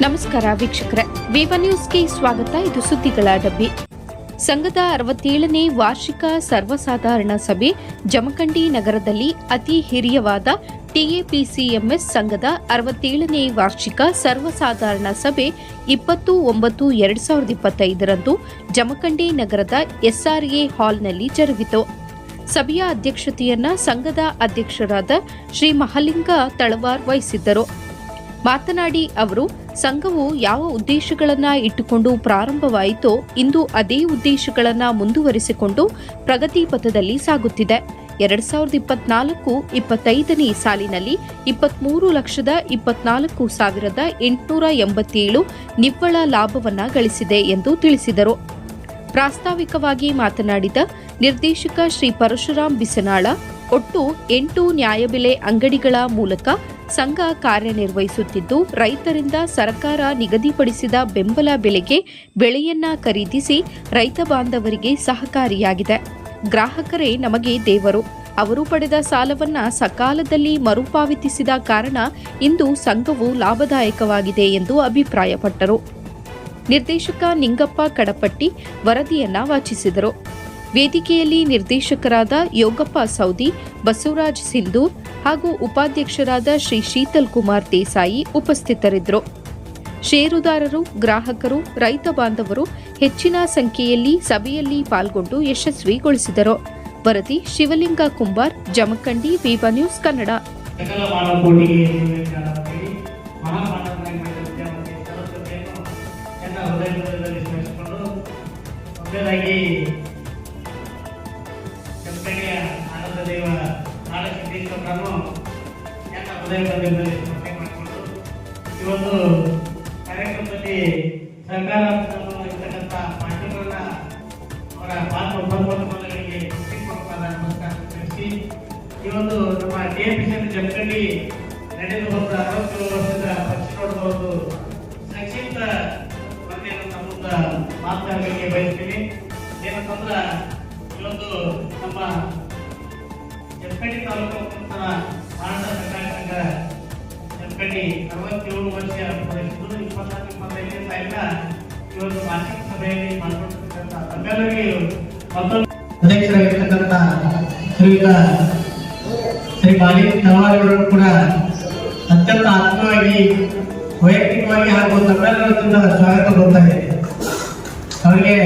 ನಮಸ್ಕಾರ ವೀಕ್ಷಕರೇ. ವಿವ ನ್ಯೂಸ್ಗೆ ಸ್ವಾಗತ. ಇದು ಸುದ್ದಿಗಳ ಡಬ್ಬಿ. ಸಂಘದ ಅರವತ್ತೇಳನೇ ವಾರ್ಷಿಕ ಸರ್ವಸಾಧಾರಣ ಸಭೆ ಜಮಖಂಡಿ ನಗರದಲ್ಲಿ ಅತಿ ಹಿರಿಯವಾದ ಟಿಎಪಿಸಿಎಂಎಸ್ ಸಂಘದ ಅರವತ್ತೇಳನೇ ವಾರ್ಷಿಕ ಸರ್ವಸಾಧಾರಣ ಸಭೆ ಇಪ್ಪತ್ತು ಒಂಬತ್ತು, ಎರಡ್ ಸಾವಿರದ ಇಪ್ಪತ್ತೈದರಂದು ಜಮಖಂಡಿ ನಗರದ ಎಸ್ಆರ್ಎ ಹಾಲ್ನಲ್ಲಿ ಜರುಗಿತು. ಸಭೆಯ ಅಧ್ಯಕ್ಷತೆಯನ್ನ ಸಂಘದ ಅಧ್ಯಕ್ಷರಾದ ಶ್ರೀ ಮಹಲಿಂಗ ತಳವಾರ್ ವಹಿಸಿದ್ದರು. ಮಾತನಾಡಿ ಅವರು ಸಂಘವು ಯಾವ ಉದ್ದೇಶಗಳನ್ನ ಇಟ್ಟುಕೊಂಡು ಪ್ರಾರಂಭವಾಯಿತೋ ಇಂದು ಅದೇ ಉದ್ದೇಶಗಳನ್ನ ಮುಂದುವರಿಸಿಕೊಂಡು ಪ್ರಗತಿ ಪಥದಲ್ಲಿ ಸಾಗುತ್ತಿದೆ. ಎರಡ್ ಸಾವಿರದ ಇಪ್ಪತ್ನಾಲ್ಕು ಇಪ್ಪತ್ತೈದನೇ ಸಾಲಿನಲ್ಲಿ ಇಪ್ಪತ್ಮೂರು ಲಕ್ಷದ ಇಪ್ಪತ್ನಾಲ್ಕು ಸಾವಿರದ ಎಂಟುನೂರ ಎಂಬತ್ತೇಳು ನಿವ್ವಳ ಲಾಭವನ್ನ ಗಳಿಸಿದೆ ಎಂದು ತಿಳಿಸಿದರು. ಪ್ರಾಸ್ತಾವಿಕವಾಗಿ ಮಾತನಾಡಿದ ನಿರ್ದೇಶಕ ಶ್ರೀ ಪರಶುರಾಮ್ ಬಿಸನಾಳ, ಒಟ್ಟು ಎಂಟು ನ್ಯಾಯಬೆಲೆ ಅಂಗಡಿಗಳ ಮೂಲಕ ಸಂಘ ಕಾರ್ಯನಿರ್ವಹಿಸುತ್ತಿದ್ದು, ರೈತರಿಂದ ಸರ್ಕಾರ ನಿಗದಿಪಡಿಸಿದ ಬೆಂಬಲ ಬೆಲೆಗೆ ಬೆಳೆಯನ್ನ ಖರೀದಿಸಿ ರೈತ ಬಾಂಧವರಿಗೆ ಸಹಕಾರಿಯಾಗಿದೆ. ಗ್ರಾಹಕರೇ ನಮಗೆ ದೇವರು. ಅವರು ಪಡೆದ ಸಾಲವನ್ನ ಸಕಾಲದಲ್ಲಿ ಮರುಪಾವತಿಸಿದ ಕಾರಣ ಇಂದು ಸಂಘವು ಲಾಭದಾಯಕವಾಗಿದೆ ಎಂದು ಅಭಿಪ್ರಾಯಪಟ್ಟರು. ನಿರ್ದೇಶಕ ನಿಂಗಪ್ಪ ಕಡಪಟ್ಟಿ ವರದಿಯನ್ನ ವಾಚಿಸಿದರು. ವೇದಿಕೆಯಲ್ಲಿ ನಿರ್ದೇಶಕರಾದ ಯೋಗಪ್ಪ ಸೌದಿ, ಬಸವರಾಜ್ ಸಿಂಧೂರ್ ಹಾಗೂ ಉಪಾಧ್ಯಕ್ಷರಾದ ಶ್ರೀ ಶೀತಲ್ ಕುಮಾರ್ ದೇಸಾಯಿ ಉಪಸ್ಥಿತರಿದ್ದರು. ಷೇರುದಾರರು, ಗ್ರಾಹಕರು, ರೈತ ಬಾಂಧವರು ಹೆಚ್ಚಿನ ಸಂಖ್ಯೆಯಲ್ಲಿ ಸಭೆಯಲ್ಲಿ ಪಾಲ್ಗೊಂಡು ಯಶಸ್ವಿಗೊಳಿಸಿದರು. ವರದಿ ಶಿವಲಿಂಗ ಕುಂಬಾರ್, ಜಮಖಂಡಿ, ವಿವ ನ್ಯೂಸ್ ಕನ್ನಡ. ನಾಡಸಿದ್ದೇಶ್ವರರನ್ನು ಎಲ್ಲ ಮಾಡಿಕೊಂಡು ಈ ಒಂದು ಕಾರ್ಯಕ್ರಮದಲ್ಲಿ ಸರ್ಕಾರ ಇರ್ತಕ್ಕಂಥ ಮಾಧ್ಯಮಗಳ ಅವರ ಪಾತ್ರ ನಮಸ್ಕಾರ ತಿಳಿಸಿ, ಈ ಒಂದು ನಮ್ಮ ಸಿ ಜಮಖಂಡಿ ನಡೆದು ಬಂದ ಅರವತ್ತೇಳು ವರ್ಷದ ಪಕ್ಷದ ಒಂದು ಸಂಕ್ಷಿಪ್ತ ವರದಿಯನ್ನು ನಮ್ಮ ಮುಂದೆ ಮಾತನಾಡಲಿಕ್ಕೆ ಬಯಸ್ತೀನಿ. ಏನಂತಂದ್ರೆ ಇವತ್ತು ನಮ್ಮ ಜಮಖಂಡಿ ತಾಲೂಕು ಮುಖಾಂತರ ಭಾರತ ಸರ್ಕಾರ ಸಂಘ ಜಮಖಂಡಿ ಅರವತ್ತೇಳು ವರ್ಷ ಪೂರೈಸಿದ್ದು ಇಪ್ಪತ್ನಾಲ್ಕು ಇಪ್ಪತ್ತೈದನೇ ಅಧ್ಯಕ್ಷರಾಗಿರ್ತಕ್ಕಂಥ ಶ್ರೀಯುತ ಶ್ರೀ ಮಾಲಿ ತಲವಾರಿಗಳು ಕೂಡ ಅತ್ಯಂತ ಆತ್ಮವಾಗಿ ವೈಯಕ್ತಿಕವಾಗಿ ಹಾಗೂ ತಮ್ಮೆಲ್ಲರ ಸ್ವಾಗತ ಬರ್ತಾ ಇದೆ ಅವರಿಗೆ